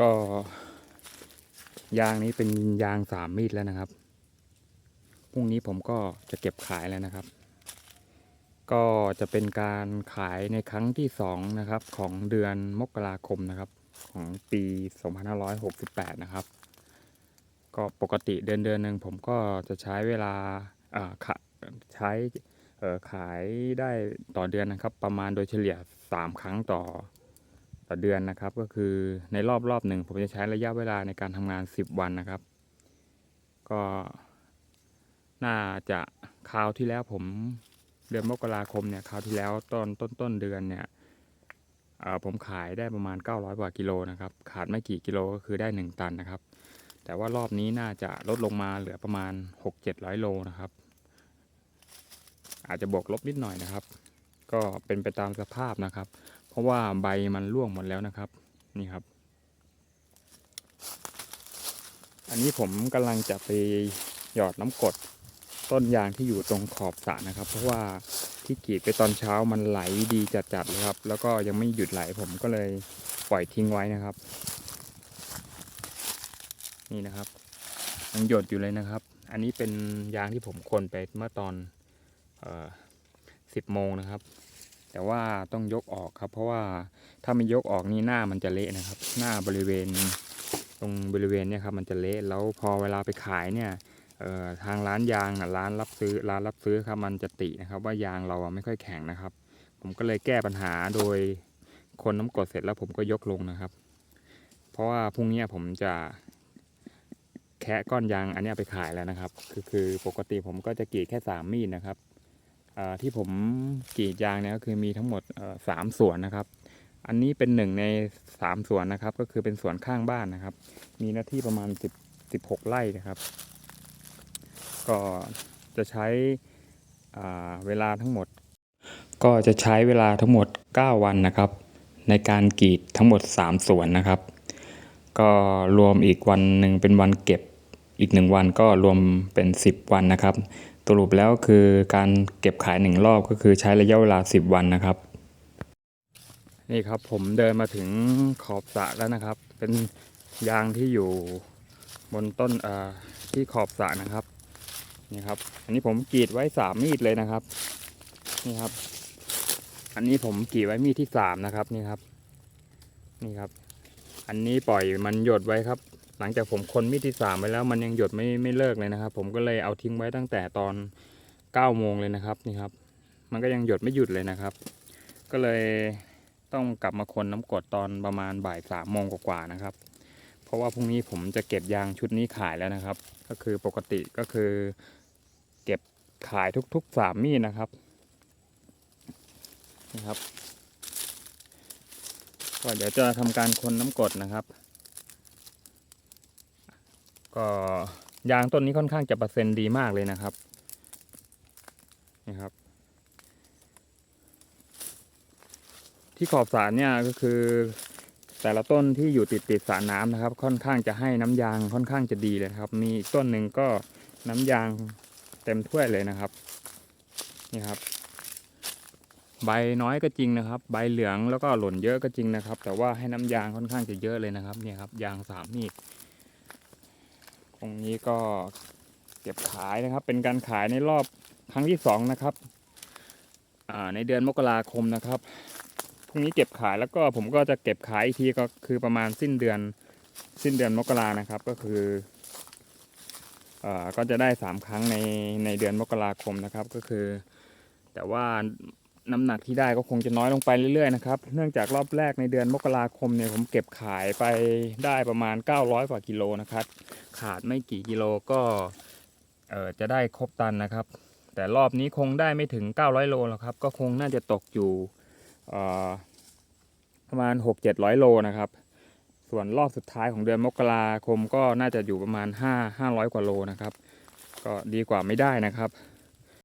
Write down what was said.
ก็ ยางนี้เป็นยางสามมีดแล้วนะครับพรุ่งนี้ผมก็จะเก็บขายแล้วนะครับ ก็จะเป็นการขายในครั้งที่สองนะครับ ของเดือนมกราคมนะครับ ของปี 2568 นะครับ ก็ปกติเดือนเดือนหนึ่งผมก็จะใช้เวลาขะใช้ขายได้ต่อเดือนนะครับ ประมาณโดยเฉลี่ย 3 ครั้งต่อ ต่อเดือนนะครับ ก็คือในรอบรอบหนึ่งผมจะใช้ระยะเวลาในการทำงาน 10 วันนะครับ ก็น่าจะคราวที่แล้วผมเดือนมกราคมเนี่ยคราวที่แล้วต้นต้นต้นเดือนเนี่ยผมขายได้ประมาณ 900 กว่ากิโลนะครับ ขาดไม่กี่กิโลก็คือได้ 1 ตันนะครับ แต่ว่ารอบนี้น่าจะลดลงมาเหลือประมาณ 6-700 โลนะครับ อาจจะบวกลบนิดหน่อยนะครับ ก็เป็นไปตามสภาพนะครับ ราะว่าใบมันร่วงหมดแล้วนะครับ นี่ครับ อันนี้ผมกำลังจะไปหยอดน้ำกดต้นยางที่อยู่ตรงขอบสระนะครับ เพราะว่าที่กรีดไปตอนเช้ามันไหลดีจัดๆเลยครับ แล้วก็ยังไม่หยุดไหลผมก็เลยปล่อยทิ้งไว้นะครับ นี่นะครับยังหยดอยู่เลยนะครับ อันนี้เป็นยางที่ผมคนไปเมื่อตอนสิบโมงนะครับ แต่ว่าต้องยกออกครับ เพราะว่าถ้าไม่ยกออกนี่หน้ามันจะเละนะครับ หน้าบริเวณตรงบริเวณเนี่ยครับมันจะเละแล้วพอเวลาไปขายเนี่ยทางร้านยางร้านรับซื้อร้านรับซื้อครับมันจะตินะครับ ว่ายางเราไม่ค่อยแข็งนะครับ ผมก็เลยแก้ปัญหาโดยคนน้ำกดเสร็จแล้วผมก็ยกลงนะครับ เพราะว่าพรุ่งนี้ผมจะแคะก้อนยางอันนี้ไปขายแล้วนะครับ คือคือปกติผมก็จะกรีดแค่สามมีดนะครับ ที่ผมกรีดยางเนี่ยก็คือมีทั้งหมดสามสวนนะครับ อันนี้เป็นหนึ่งในสามสวนนะครับ ก็คือเป็นสวนข้างบ้านนะครับ มีหน้าที่ประมาณสิบสิบหกไร่นะครับ ก็จะใช้เวลาทั้งหมด ก็จะใช้เวลาทั้งหมด 9 วันนะครับ ในการกรีดทั้งหมด 3 สวนนะครับ ก็รวมอีกวันหนึ่งเป็นวันเก็บอีกหนึ่งวันก็รวมเป็น 10 วันนะครับ สรุปแล้วคือการเก็บขายหนึ่งรอบก็คือใช้ระยะเวลา 10 วันนะครับ นี่ครับผมเดินมาถึงขอบสระแล้วนะครับ เป็นยางที่อยู่บนต้นที่ขอบสระนะครับนี่ครับ อันนี้ผมกรีดไว้สามมีดเลยนะครับ นี่ครับ อันนี้ผมกรีดไว้มีดที่สามนะครับนี่ครับ นี่ครับ อันนี้ปล่อยมันหยดไว้ครับ หลังจากผมคนมีดที่สามไว้แล้วมันยังหยดไม่ไม่เลิกเลยนะครับ ผมก็เลยเอาทิ้งไว้ตั้งแต่ตอนเก้าโมงเลยนะครับนี่ครับ มันก็ยังหยดไม่หยุดเลยนะครับ ก็เลยต้องกลับมาคนน้ำกดตอนประมาณบ่ายสามโมงกว่าๆนะครับ เพราะว่าพรุ่งนี้ผมจะเก็บยางชุดนี้ขายแล้วนะครับ ก็คือปกติก็คือ เก็บขายทุกๆสามมีดนะครับนะครับก็เดี๋ยวจะทำการคนน้ำกดนะครับ ก็ยางต้นนี้ค่อนข้างจะเปอร์เซ็นต์ดีมากเลยนะครับนี่ครับ ที่ขอบสารเนี่ยก็คือ แต่ละต้นที่อยู่ติดติดสระน้ำนะครับ ค่อนข้างจะให้น้ำยางค่อนข้างจะดีเลยครับ มีอีกต้นหนึ่งก็น้ำยางเต็มถ้วยเลยนะครับนี่ครับ ใบน้อยก็จริงนะครับ ใบเหลืองแล้วก็หล่นเยอะก็จริงนะครับ แต่ว่าให้น้ำยางค่อนข้างจะเยอะเลยนะครับเนี่ยครับ ยางสามมีด ตรงนี้ก็เก็บขายนะครับ เป็นการขายในรอบครั้งที่สองนะครับในเดือนมกราคมนะครับพรุ่งนี้เก็บขายแล้วก็ผมก็จะเก็บขายอีกทีก็คือประมาณสิ้นเดือนสิ้นเดือนมกรานะครับ ก็คือเอ่อก็จะได้สามครั้งในในเดือนมกราคมนะครับ ก็คือ แต่ว่า น้ำหนักที่ได้ก็คงจะน้อยลงไปเรื่อยๆนะครับ เนื่องจากรอบแรกในเดือนมกราคมเนี่ยผมเก็บขายไปได้ประมาณ 900กว่ากิโลนะครับ ขาดไม่กี่กิโลก็เออจะได้ครบตันนะครับ แต่รอบนี้คงได้ไม่ถึง 900 โลหรอกครับ ก็คงน่าจะตกอยู่เอ่อประมาณ 6-700 โลนะครับ ส่วนรอบสุดท้ายของเดือนมกราคมก็น่าจะอยู่ประมาณ 5 500 กว่าโลนะครับ ก็ดีกว่าไม่ได้นะครับ